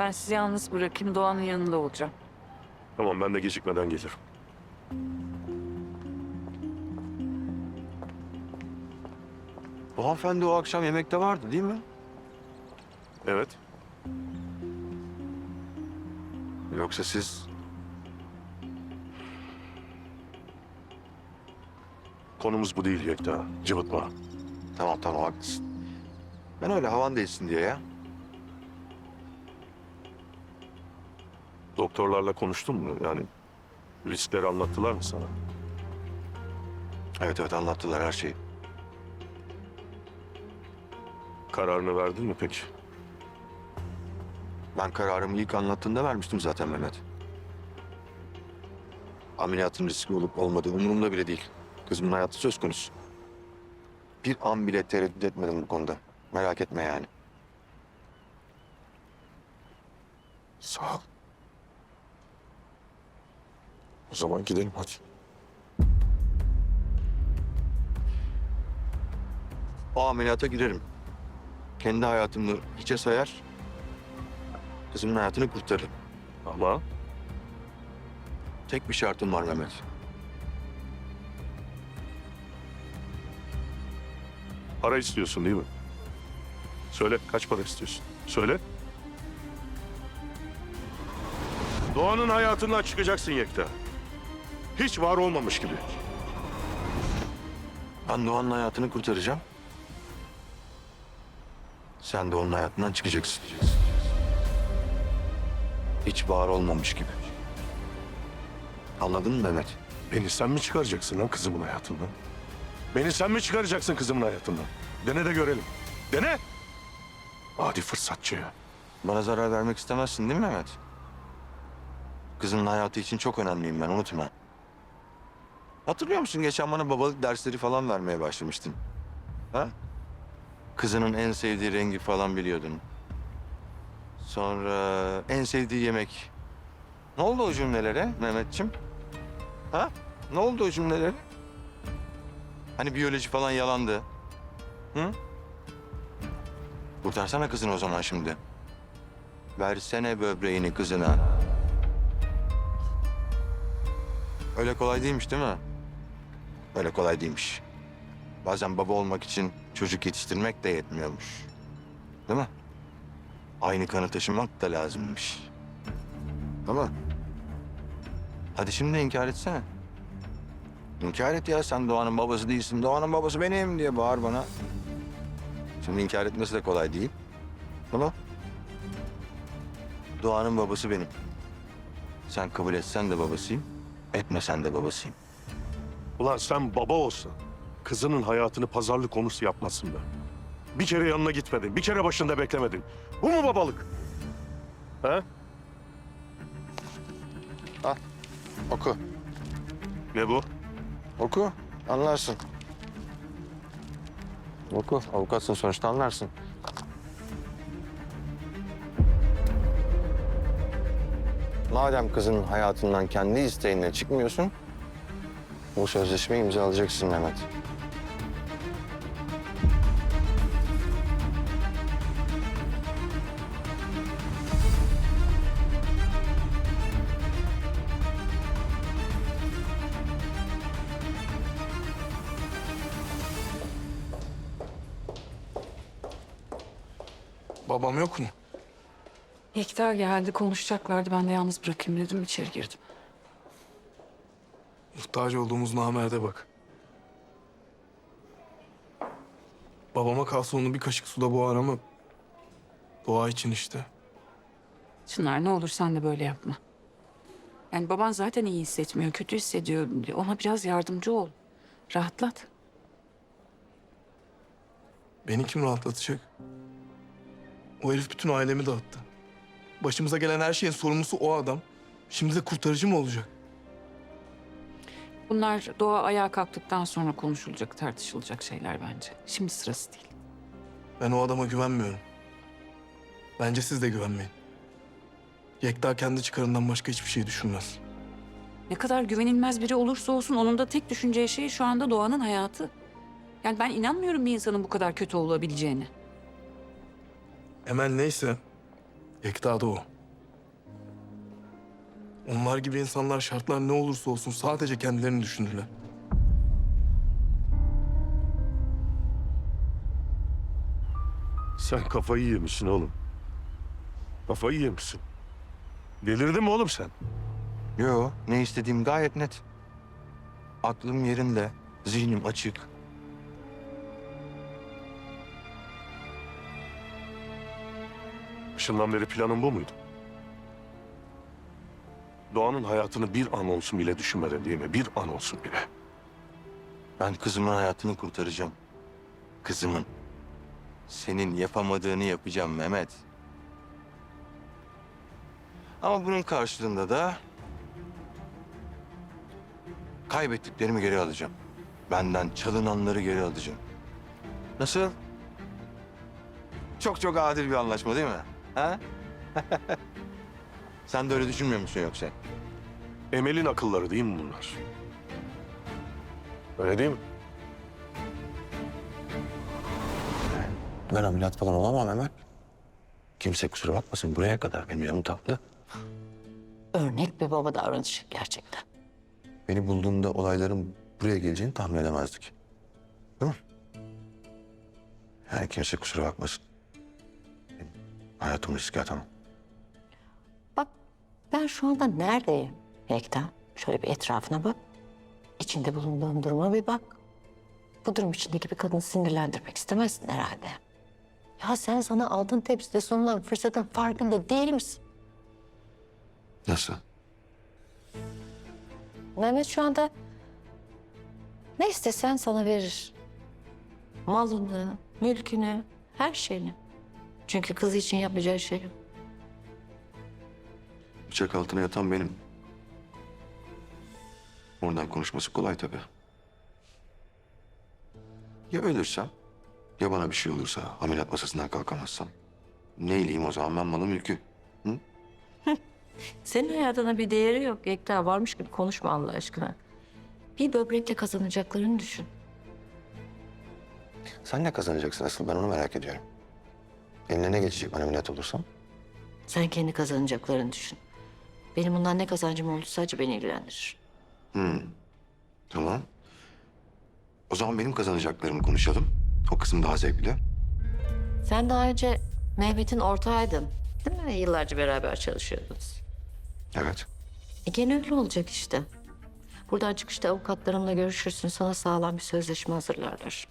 Ben sizi yalnız bırakayım. Doğan'ın yanında olacağım. Tamam ben de gecikmeden gelirim. Bu hanımefendi o akşam yemekte vardı değil mi? Evet. Yoksa siz... Konumuz bu değil Yekta. Cıvıtma. Tamam tamam haklısın. Ben öyle havan değilsin diye ya. Doktorlarla konuştun mu? Yani riskleri anlattılar mı sana? Evet evet anlattılar her şeyi. Kararını verdin mi peki? Ben kararımı ilk anlattığında vermiştim zaten Mehmet. Ameliyatın riski olup olmadığı umurumda bile değil. Kızımın hayatı söz konusu. Bir an bile tereddüt etmedim bu konuda. Merak etme yani. Sağ ol. O zaman gidelim hadi. O ameliyata girerim. Kendi hayatımı hiçe sayar. Kızımın hayatını kurtarırım. Ama Tek bir şartım var Mehmet. para istiyorsun değil mi? Söyle kaç para istiyorsun? Söyle. Doğan'ın hayatından çıkacaksın Yekta. Hiç var olmamış gibi. Ben Doğan'ın hayatını kurtaracağım. Sen de onun hayatından çıkacaksın. Hiç var olmamış gibi. Anladın mı Mehmet? Beni sen mi çıkaracaksın lan kızımın hayatından? Beni sen mi çıkaracaksın kızımın hayatından? Dene de görelim. Dene. Adi fırsatçı. Bana zarar vermek istemezsin değil mi Mehmet? Kızının hayatı için çok önemliyim ben unutma. Hatırlıyor musun geçen bana babalık dersleri falan vermeye başlamıştın. Ha? Kızının en sevdiği rengi falan biliyordun. Sonra en sevdiği yemek. Ne oldu o cümlelere Mehmetçim? Ha? Ne oldu o cümlelere? Hani biyoloji falan yalandı. Hı? Kurtarsana kızını o zaman şimdi. Versene böbreğini kızına. Öyle kolay değilmiş değil mi? Öyle kolay değilmiş. Bazen baba olmak için çocuk yetiştirmek de yetmiyormuş. Değil mi? Aynı kanı taşımak da lazımmış. Ama hadi şimdi inkar etsene. İnkar et ya sen Doğan'ın babası değilsin. Doğan'ın babası benim diye bağır bana. Şimdi inkar etmesi de kolay değil. Ama Doğan'ın babası benim. Sen kabul etsen de babasıyım, etmesen de babasıyım. Ulan sen baba olsan kızının hayatını pazarlık konusu yapmasın be. Bir kere yanına gitmedin, bir kere başında beklemedin. Bu mu babalık? Ha? Oku, Ne bu? oku. Anlarsın. Oku, avukatsın sonuçta anlarsın. Madem kızının hayatından kendi isteğinle çıkmıyorsun, bu sözleşmeyi imzalayacaksın Mehmet. Babam yok mu? Yekta geldi konuşacaklardı. Ben de yalnız bırakayım dedim. içeri girdim. Muhtaç olduğumuz namerde bak. Babama kalsa onu bir kaşık suda boğar ama... Doğa için işte. Çınar ne olur sen de böyle yapma. Yani baban zaten iyi hissetmiyor. Kötü hissediyor. Ona biraz yardımcı ol. Rahatlat. Beni kim rahatlatacak? O herif bütün ailemi dağıttı. Başımıza gelen her şeyin sorumlusu o adam. Şimdi de kurtarıcı mı olacak? Bunlar doğa ayağa kalktıktan sonra konuşulacak, tartışılacak şeyler bence. Şimdi sırası değil. Ben o adama güvenmiyorum. Bence siz de güvenmeyin. Yekta kendi çıkarından başka hiçbir şey düşünmez. Ne kadar güvenilmez biri olursa olsun onun da tek düşüneceği şey şu anda Doğan'ın hayatı. Yani ben inanmıyorum bir insanın bu kadar kötü olabileceğine. Emel neyse Yekta da o. Onlar gibi insanlar şartlar ne olursa olsun sadece kendilerini düşünürler. Sen kafayı yemişsin oğlum. Kafayı yemişsin. Delirdin mi oğlum sen? Yo, ne istediğim gayet net. Aklım yerinde, zihnim açık. Başından beri planın bu muydu? Doğan'ın hayatını bir an olsun bile düşünmeden değil mi? Bir an olsun bile. Ben kızımın hayatını kurtaracağım. Kızımın. Senin yapamadığını yapacağım Mehmet. Ama bunun karşılığında da kaybettiklerimi geri alacağım. Benden çalınanları geri alacağım. Nasıl? Çok çok adil bir anlaşma değil mi? Ha? Sen de öyle düşünmüyor musun yoksa? Emel'in akılları değil mi bunlar? Öyle değil mi? Ben ameliyat falan olamam Emel. Kimse kusura bakmasın buraya kadar benim yanım tatlı. Örnek bir baba davranışı gerçekten. Beni bulduğunda olayların buraya geleceğini tahmin edemezdik. Değil mi? Yani kimse kusura bakmasın. Benim hayatımı riske atamam. Ben şu anda neredeyim Yekta? Şöyle bir etrafına bak. İçinde bulunduğum duruma bir bak. Bu durum içindeki bir kadını sinirlendirmek istemezsin herhalde. Ya sen sana aldığın tepside sunulan fırsatın farkında değil misin? Nasıl? Mehmet şu anda ne istesen sana verir. Malını, mülkünü, her şeyini. Çünkü kızı için yapacağı şey yok. Bıçak altına yatan benim. Oradan konuşması kolay tabii. Ya ölürsem? Ya bana bir şey olursa, ameliyat masasından kalkamazsam? Neyleyim o zaman ben malı mülkü? Senin hayatına bir değeri yok Yekta. Varmış gibi konuşma Allah aşkına. Bir böbrekle kazanacaklarını düşün. Sen ne kazanacaksın asıl ben onu merak ediyorum. Eline ne geçecek ben ameliyat olursam? Sen kendi kazanacaklarını düşün. Benim bundan ne kazancım oldu sadece beni ilgilendirir. Tamam. O zaman benim kazanacaklarımı konuşalım. O kısım daha zevkli. Sen daha önce Mehmet'in ortağıydın. Değil mi? Yıllarca beraber çalışıyordunuz. Evet. E gene öyle olacak işte. Buradan çıkışta avukatlarımla görüşürsün. Sana sağlam bir sözleşme hazırlarlar.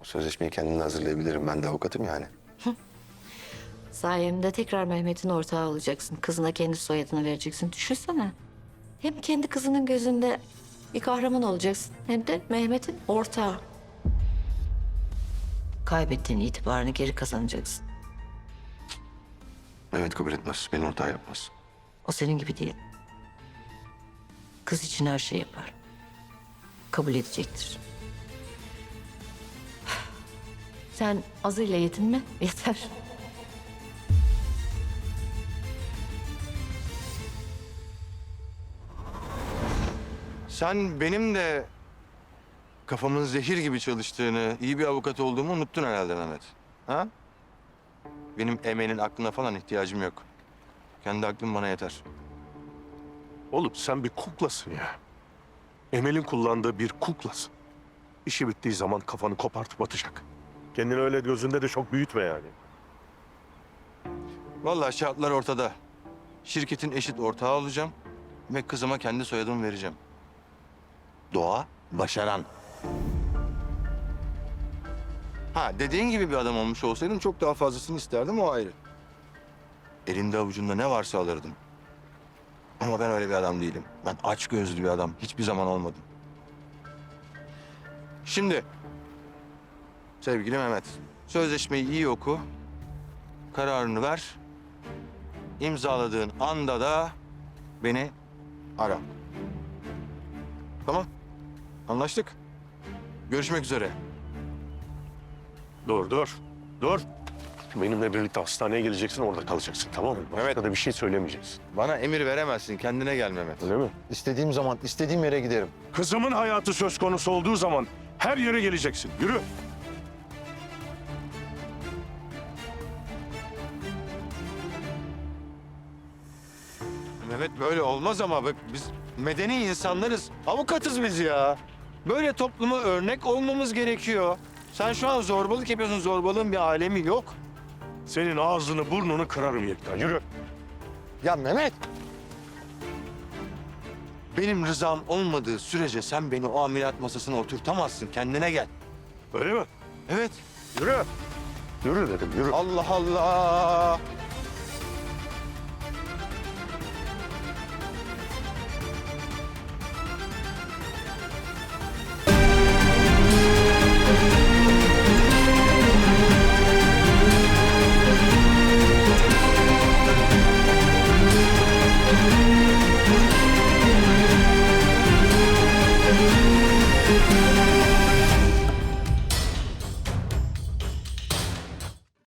O sözleşmeyi kendimle hazırlayabilirim. Ben de avukatım yani. Sayemde tekrar Mehmet'in ortağı olacaksın. Kızına kendi soyadını vereceksin. Düşünsene. Hem kendi kızının gözünde bir kahraman olacaksın. Hem de Mehmet'in ortağı. Kaybettiğin itibarını geri kazanacaksın. Evet kabul etmez. Beni ortağı yapmaz. O senin gibi değil. Kız için her şey yapar. Kabul edecektir. Sen azıyla yetinme, yeter. Sen benim de kafamın zehir gibi çalıştığını, iyi bir avukat olduğumu unuttun herhalde Mehmet. Ha? Benim emeğinin aklına falan ihtiyacım yok. Kendi aklım bana yeter. Oğlum sen bir kuklasın ya. Emel'in kullandığı bir kuklasın. İşi bittiği zaman kafanı kopartıp atacak. Kendini öyle gözünde de çok büyütme yani. Vallahi şartlar ortada. Şirketin eşit ortağı olacağım ve kızıma kendi soyadımı vereceğim. Doğa Başaran. Ha dediğin gibi bir adam olmuş olsaydım çok daha fazlasını isterdim o ayrı. Elinde avucunda ne varsa alırdım. Ama ben öyle bir adam değilim. Ben aç gözlü bir adam. Hiçbir zaman olmadım. Şimdi sevgili Mehmet, sözleşmeyi iyi oku. Kararını ver. İmzaladığın anda da beni ara. Tamam. Anlaştık. Görüşmek üzere. Dur dur. Dur. Benimle birlikte hastaneye geleceksin orada kalacaksın tamam mı? Başka Evet. da bir şey söylemeyeceksin. Bana emir veremezsin. Kendine gel Mehmet. Öyle mi? İstediğim zaman, istediğim yere giderim. Kızımın hayatı söz konusu olduğu zaman her yere geleceksin. Yürü. Mehmet böyle olmaz ama bak biz medeni insanlarız. Avukatız biz ya. Böyle topluma örnek olmamız gerekiyor. Sen şu an zorbalık yapıyorsun. Zorbalığın bir alemi yok. Senin ağzını burnunu kırarım Yekta. Yürü. Ya Mehmet. Benim rızam olmadığı sürece sen beni o ameliyat masasına oturtamazsın. Kendine gel. Öyle mi? Evet. Yürü. Yürü dedim yürü. Allah Allah.